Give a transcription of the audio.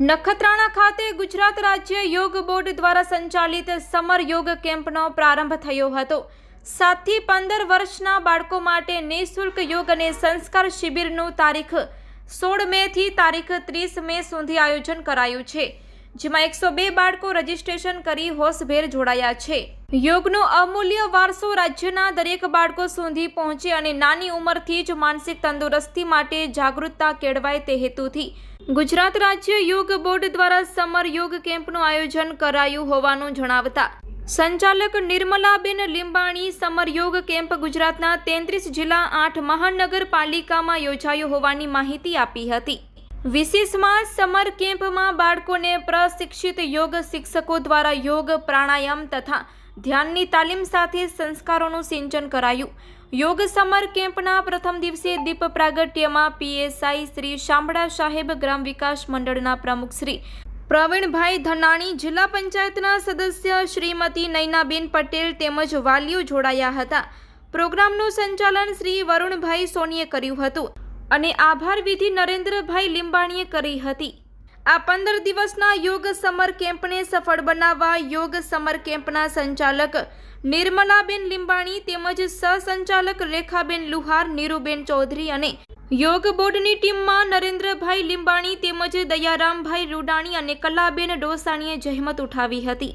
નખત્રાણા ખાતે ગુજરાત રાજ્ય યોગ બોર્ડ દ્વારા સંચાલિત સમર યોગ કેમ્પનો પ્રારંભ થયો હતો. સાતથી પંદર વર્ષના બાળકો માટે નિઃશુલ્ક યોગ અને સંસ્કાર શિબિરનું તારીખ સોળ મેથી તારીખ ત્રીસ મે સુધી આયોજન કરાયું છે. જેમાં એકસો બે બાળકો રજીસ્ટ્રેશન કરી હોશભેર જોડાયા છે. યોગનો અમૂલ્ય વારસો રાજ્યના દરેક બાળકો સુધી પહોંચે અને નાની ઉંમરથી જ માનસિક તંદુરસ્તી માટે જાગૃતતા કેળવાય તે હેતુથી ગુજરાત રાજ્ય યોગ બોર્ડ દ્વારા સમર યોગ કેમ્પનું આયોજન કરાયું હોવાનું જણાવતા સંચાલક નિર્મલાબેન લીંબાણી સમર યોગ કેમ્પ ગુજરાતના તેત્રીસ જિલ્લા આઠ મહાનગરપાલિકામાં યોજાયો હોવાની માહિતી આપી હતી. વિશેષમાં સમર કેમ્પમાં બાળકોને પ્રશિક્ષિત યોગ શિક્ષકો દ્વારા યોગ પ્રાણાયામ તથા ધ્યાનની તાલીમ સાથે સંસ્કારોનું સિંચન કરાયું. યોગ સમર કેમ્પના પ્રથમ દિવસે દીપ પ્રાગટ્યમાં પીએસઆઈ શ્રી શામળા સાહેબ ગ્રામ વિકાસ મંડળના પ્રમુખ શ્રી પ્રવીણભાઈ ધનાણી, જિલ્લા પંચાયતના સદસ્ય શ્રીમતી નૈનાબેન પટેલ તેમજ વાલીઓ જોડાયા હતા. પ્રોગ્રામનું સંચાલન શ્રી વરુણભાઈ સોનીએ કર્યું હતું. અને આભાર વિધિ નરેન્દ્રભાઈ લીંબાણીએ કરી હતી. આ પંદર દિવસના યોગ સમર કેમ્પને સફળ બનાવવા યોગ સમર કેમ્પના સંચાલક નિર્મલાબેન લીંબાણી તેમજ સહસંચાલક રેખાબેન લુહાર, નીરુબેન ચૌધરી અને યોગ બોર્ડની ટીમમાં નરેન્દ્રભાઈ લીંબાણી તેમજ દયારામભાઈ રૂડાણી અને કલાબેન ડોસાણીએ જહેમત ઉઠાવી હતી.